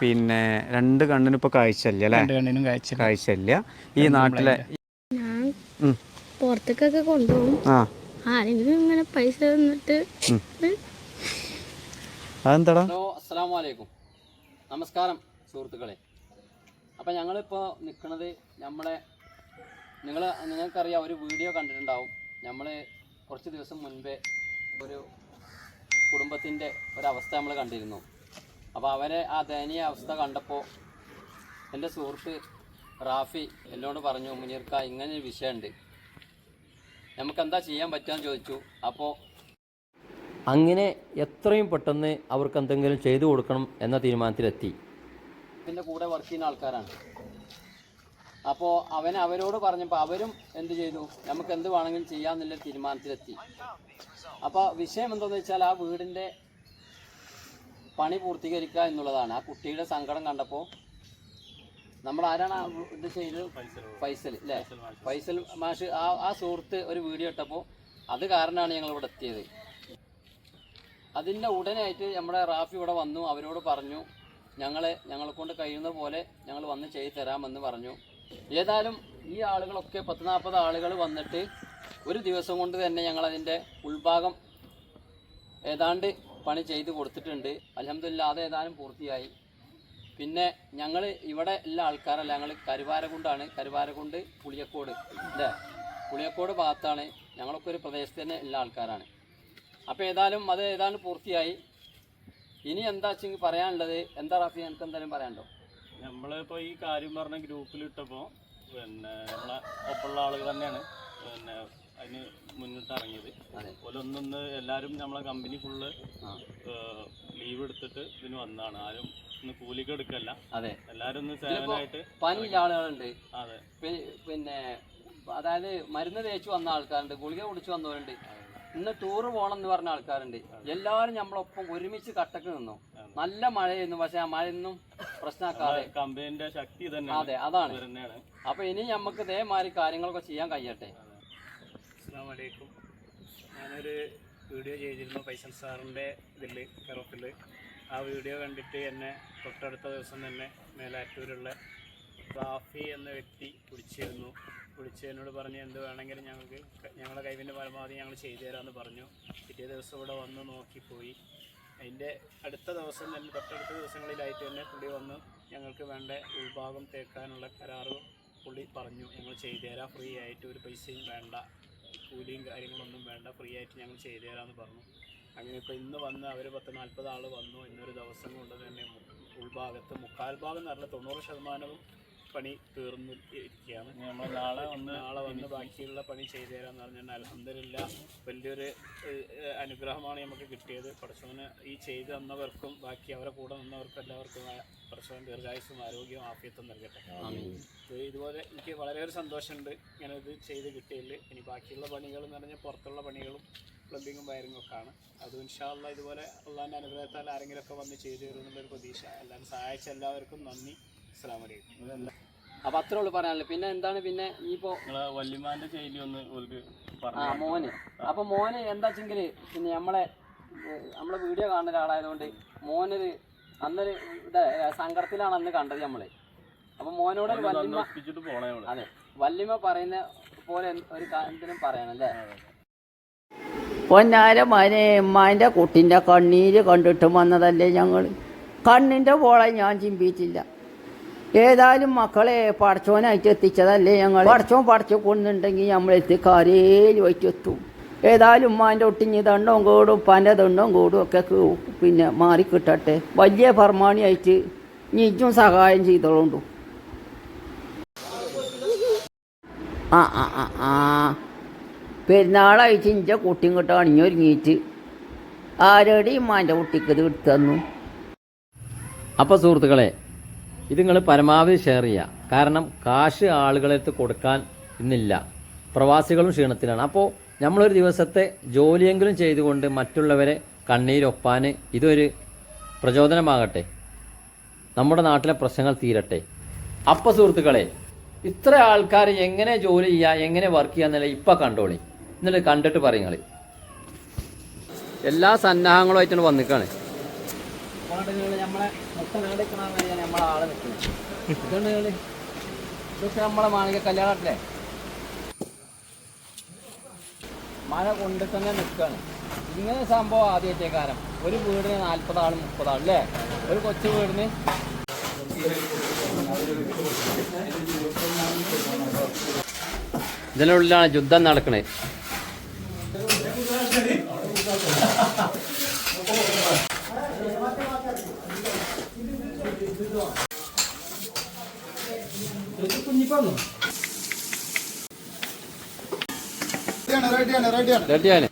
പിന്നെ രണ്ട് കണ്ണിനും ഇപ്പൊ കാഴ്ചയില്ല അല്ലേ? രണ്ട് കണ്ണിനും കാഴ്ച കാഴ്ചയില്ല. ഈ നാട്ടിലെ ഞാൻ. പുറത്തേക്കൊക്കെ കൊണ്ടുപോകും. ആ. ആരെങ്കിലും ഇങ്ങനെ പൈസ തന്നിട്ട് അതെന്താടാ? ഹലോ അസ്സാം വലൈക്കും നമസ്കാരം സുഹൃത്തുക്കളെ. അപ്പം ഞങ്ങളിപ്പോൾ നിൽക്കുന്നത് നമ്മളെ നിങ്ങൾ നിങ്ങൾക്കറിയാം ഒരു വീഡിയോ കണ്ടിട്ടുണ്ടാവും. നമ്മൾ കുറച്ച് ദിവസം മുൻപേ ഒരു കുടുംബത്തിന്റെ ഒരവസ്ഥ നമ്മൾ കണ്ടിരുന്നു. അപ്പോൾ അവനെ ആ ദയനീയ അവസ്ഥ കണ്ടപ്പോൾ എന്റെ സുഹൃത്ത് റാഫി എന്നോട് പറഞ്ഞു മുനീർക്ക ഇങ്ങനെ ഒരു വിഷയമുണ്ട്. നമുക്ക് എന്താ ചെയ്യാൻ പറ്റുമെന്ന് ചോദിച്ചു. അപ്പോൾ അങ്ങനെ എത്രയും പെട്ടെന്ന് അവർക്ക് എന്തെങ്കിലും ചെയ്തു കൊടുക്കണം എന്ന തീരുമാനത്തിലെത്തി. ഇതിന്റെ കൂടെ വർക്ക് ചെയ്യുന്ന ആൾക്കാരാണ്. അപ്പോൾ അവൻ അവരോട് പറഞ്ഞപ്പോൾ അവരും എന്ത് ചെയ്തു? നമുക്ക് എന്ത് വേണമെങ്കിലും ചെയ്യാമെന്നുള്ള തീരുമാനത്തിലെത്തി. അപ്പോൾ വിഷയം എന്താണെന്ന് വെച്ചാൽ ആ വീടിന്റെ പണി പൂർത്തീകരിക്കുക എന്നുള്ളതാണ്. ആ കുട്ടിയുടെ സങ്കടം കണ്ടപ്പോൾ നമ്മൾ ആരാണ് ഇത് ചെയ്തത്? ഫൈസൽ അല്ലേ? ഫൈസൽ മാഷ് ആ ആ സുഹൃത്ത് ഒരു വീഡിയോ ഇട്ടപ്പോൾ അത് കാരണമാണ് ഞങ്ങൾ ഇവിടെ എത്തിയത്. അതിന്റെ ഉടനായിട്ട് നമ്മുടെ റാഫി ഇവിടെ വന്നു അവരോട് പറഞ്ഞു ഞങ്ങളെ ഞങ്ങളെ കൊണ്ട് കഴിയുന്ന പോലെ ഞങ്ങൾ വന്ന് ചെയ്തു തരാമെന്ന് പറഞ്ഞു. ഏതായാലും ഈ ആളുകളൊക്കെ പത്ത് നാൽപ്പത് ആളുകൾ വന്നിട്ട് ഒരു ദിവസം കൊണ്ട് തന്നെ ഞങ്ങളതിന്റെ ഉൾഭാഗം ഏതാണ്ട് പണി ചെയ്ത് കൊടുത്തിട്ടുണ്ട്. അലഹമില്ല അത് പൂർത്തിയായി. പിന്നെ ഞങ്ങൾ ഇവിടെ എല്ലാ ആൾക്കാരല്ല ഞങ്ങൾ കരുവാരകുണ്ടാണ്. കരുവാരകുണ്ട് പുളിയക്കോട് അല്ലേ? പുളിയക്കോട് ഭാഗത്താണ്. ഞങ്ങളൊക്കെ ഒരു പ്രദേശത്ത് തന്നെ എല്ലാ ആൾക്കാരാണ്. അപ്പോൾ ഏതായാലും അത് ഏതാണ്ട് പൂർത്തിയായി. ഇനി എന്താ വെച്ചെങ്കിൽ പറയാനുള്ളത്? എന്താ റാഫി എനിക്ക് എന്തായാലും പറയാനുണ്ടോ? നമ്മളിപ്പോൾ ഈ കാര്യം പറഞ്ഞ ഗ്രൂപ്പിലിട്ടപ്പോൾ പിന്നെ നമ്മളെ ഒപ്പമുള്ള ആളുകൾ തന്നെയാണ്. പിന്നെ അതിന് മുന്നിട്ട് ഇറങ്ങിയത്. ഒന്നൊന്ന് എല്ലാവരും നമ്മളെ കമ്പനി ഫുള്ള് ലീവ് എടുത്തിട്ട് ഇതിന് വന്നതാണ്. ആരും ഇന്ന് കൂലിക്ക് എടുക്കല്ല. അതെ. എല്ലാരും ഒന്ന് സേവനായിട്ട് പനിയുള്ള ആളുകളുണ്ട്. അതെ. പിന്നെ അതായത് മരുന്ന് തേച്ച് വന്ന ആൾക്കാരുണ്ട് ഗുളിക കുടിച്ച് വന്നവരുണ്ട്. ഇന്ന് ടൂറ് പോകണം എന്ന് പറഞ്ഞ ആൾക്കാരുണ്ട്. എല്ലാവരും നമ്മളൊപ്പം ഒരുമിച്ച് കട്ടക്ക് നിന്നു. നല്ല മഴയായിരുന്നു. പക്ഷെ ആ മഴയൊന്നും പ്രശ്നമാക്കാതെ കമ്പനിന്റെ ശക്തി തന്നെ അതെ അതാണ്. അപ്പൊ ഇനി നമുക്ക് ഇതേമാതിരി കാര്യങ്ങളൊക്കെ ചെയ്യാൻ കഴിയട്ടെ. അസ്സാമലൈക്കും ഞാനൊരു വീഡിയോ ചെയ്തിരുന്നു ഫൈസൽ സാറിന്റെ ഇതിൽ കെറോഫിൽ ആ വീഡിയോ കണ്ടിട്ട് എന്നെ തൊട്ടടുത്ത ദിവസം തന്നെ മേലാറ്റൂരുള്ള റാഫി എന്ന വ്യക്തി വിളിച്ചിരുന്നു. വിളിച്ച് എന്നോട് പറഞ്ഞ് എന്ത് വേണമെങ്കിലും ഞങ്ങൾക്ക് ഞങ്ങളുടെ കൈവിന്റെ പരമാവധി ഞങ്ങൾ ചെയ്തു തരാമെന്ന് പറഞ്ഞു. പിറ്റേ ദിവസം ഇവിടെ വന്ന് നോക്കിപ്പോയി. അതിന്റെ അടുത്ത ദിവസം തന്നെ തൊട്ടടുത്ത ദിവസങ്ങളിലായിട്ട് തന്നെ പുള്ളി വന്ന് ഞങ്ങൾക്ക് വേണ്ട ഉൾഭാഗം തേക്കാനുള്ള കരാറ് പുള്ളി പറഞ്ഞു. ഞങ്ങൾ ചെയ്തു തരാം ഫ്രീ ആയിട്ട് ഒരു പൈസയും വേണ്ട. കൂലിയും കാര്യങ്ങളൊന്നും വേണ്ട. ഫ്രീ ആയിട്ട് ഞങ്ങൾ ചെയ്തു തരാമെന്ന് പറഞ്ഞു. അങ്ങനെ ഇപ്പോൾ ഇന്ന് വന്ന് അവർ പത്ത് നാൽപ്പത് ആൾ വന്നു. ഇന്നൊരു ദിവസം കൊണ്ട് തന്നെ ഉൾഭാഗത്ത് മുക്കാൽ ഭാഗം പറഞ്ഞാൽ തൊണ്ണൂറ് ശതമാനവും പണി തീർന്നു ഇരിക്കുകയാണ്. നമ്മൾ നാളെ വന്ന് നാളെ വന്ന് ബാക്കിയുള്ള പണി ചെയ്തു തരാമെന്ന് പറഞ്ഞാൽ അലഹമില്ല വലിയൊരു അനുഗ്രഹമാണ് നമുക്ക് കിട്ടിയത്. പടച്ചവന് ഈ ചെയ്തു തന്നവർക്കും ബാക്കി അവരെ കൂടെ നിന്നവർക്കും എല്ലാവർക്കും പടച്ചവൻ ദീർഘായുസും ആരോഗ്യവും ആഫിയത്തും നൽകട്ടെ. ഇത് ഇതുപോലെ എനിക്ക് വളരെയേറെ സന്തോഷമുണ്ട് ഇങ്ങനെ ഇത് ചെയ്ത് കിട്ടിയതിൽ. ഇനി ബാക്കിയുള്ള പണികൾ എന്ന് പറഞ്ഞാൽ പുറത്തുള്ള പണികളും പ്ലംബിങ്ങും വയറിങ്ങും ഒക്കെ ആണ്. അത് ഇൻഷാല്ല ഇതുപോലെ ഉള്ളതിന്റെ അനുഗ്രഹത്താൽ ആരെങ്കിലുമൊക്കെ വന്ന് ചെയ്തു തരുമെന്നുള്ളൊരു പ്രതീക്ഷ. എല്ലാവരും സഹായിച്ച എല്ലാവർക്കും നന്ദി. അസ്സാം വലൈക്കും അപ്പൊ അത്രേ ഉള്ളു പറയാനുള്ളു. പിന്നെ എന്താണ് പിന്നെ നിങ്ങളെ വല്യമാന്റെ ശൈലി ഒന്ന് ആ മോന്. അപ്പൊ മോന് എന്താ വെച്ചെങ്കിൽ പിന്നെ നമ്മളെ നമ്മളെ വീഡിയോ കാണുന്ന ഒരാളായതുകൊണ്ട് മോനൊരു അന്നൊരു സങ്കടത്തിലാണ് അന്ന് കണ്ടത് നമ്മൾ. അപ്പൊ മോനോട് വല്യമ്മ അതെ വല്യമ്മ പറയുന്ന പോലെ ഒരു കാര്യത്തിനും പറയണം അല്ലേ? പൊന്നാര മോനെ ഉമ്മാന്റെ കുട്ടിന്റെ കണ്ണീര് കണ്ടിട്ടും വന്നതല്ലേ ഞങ്ങൾ കണ്ണിന്റെ പോളെ ഞാൻ ചിമ്പിച്ചില്ല ഏതായാലും മക്കളെ പടച്ചോനായിട്ട് എത്തിച്ചതല്ലേ ഞങ്ങൾ പടച്ചോൻ പടച്ചു കൊണ്ടുണ്ടെങ്കിൽ നമ്മളെത്തി കരയിൽ വെച്ചെത്തും ഏതായാലും ഉമ്മാന്റെ ഒട്ടിഞ്ഞ് ദണ്ടവും കൂടും ഉപ്പാന്റെ ദണ്ടവും കൂടും ഒക്കെ പിന്നെ മാറി മാറിക്കിട്ടട്ടെ. വലിയ പർമാണിയായിട്ട് നിജും സഹായം ചെയ്തോളൂ ആ ആ ആ ആ. പെരുന്നാളായിട്ട് ഇഞ്ച കുട്ടിയും ഇങ്ങോട്ട് അണിഞ്ഞൊരുങ്ങിയിട്ട് ആരോടെയും ഉമ്മാന്റെ കുട്ടിക്ക് ഇത് തന്നു. അപ്പോൾ സുഹൃത്തുക്കളെ ഇത് നിങ്ങൾ പരമാവധി ഷെയർ ചെയ്യുക. കാരണം കാശ് ആളുകളെടുത്ത് കൊടുക്കാൻ ഇന്നില്ല. പ്രവാസികളും ക്ഷീണത്തിലാണ്. അപ്പോൾ നമ്മളൊരു ദിവസത്തെ ജോലിയെങ്കിലും ചെയ്തുകൊണ്ട് മറ്റുള്ളവരെ കണ്ണീരൊപ്പാൻ ഇതൊരു പ്രചോദനമാകട്ടെ. നമ്മുടെ നാട്ടിലെ പ്രശ്നങ്ങൾ തീരട്ടെ. അപ്പ സുഹൃത്തുക്കളെ ഇത്ര ആൾക്കാർ എങ്ങനെ ജോലി ചെയ്യുക എങ്ങനെ വർക്ക് ചെയ്യുക എന്നല്ല ഇപ്പം കണ്ടോളി. എന്നിട്ട് കണ്ടിട്ട് പറയുങ്ങൾ എല്ലാ സന്നാഹങ്ങളുമായിട്ടാണ് വന്നിക്കാണ്. നമ്മളെ നമ്മളെ മാണിക കല്യാണത്തിലെ മഴ കൊണ്ട് തന്നെ നിൽക്കുകയാണ് ഇങ്ങനെ സംഭവം ആദ്യത്തെ കാലം ഒരു വീടിന് നാൽപ്പതാളും മുപ്പതാളും അല്ലേ ഒരു കൊച്ചു വീടിന് ഇതിനുള്ളിലാണ് യുദ്ധം നടക്കണേ. റെഡിയാണ്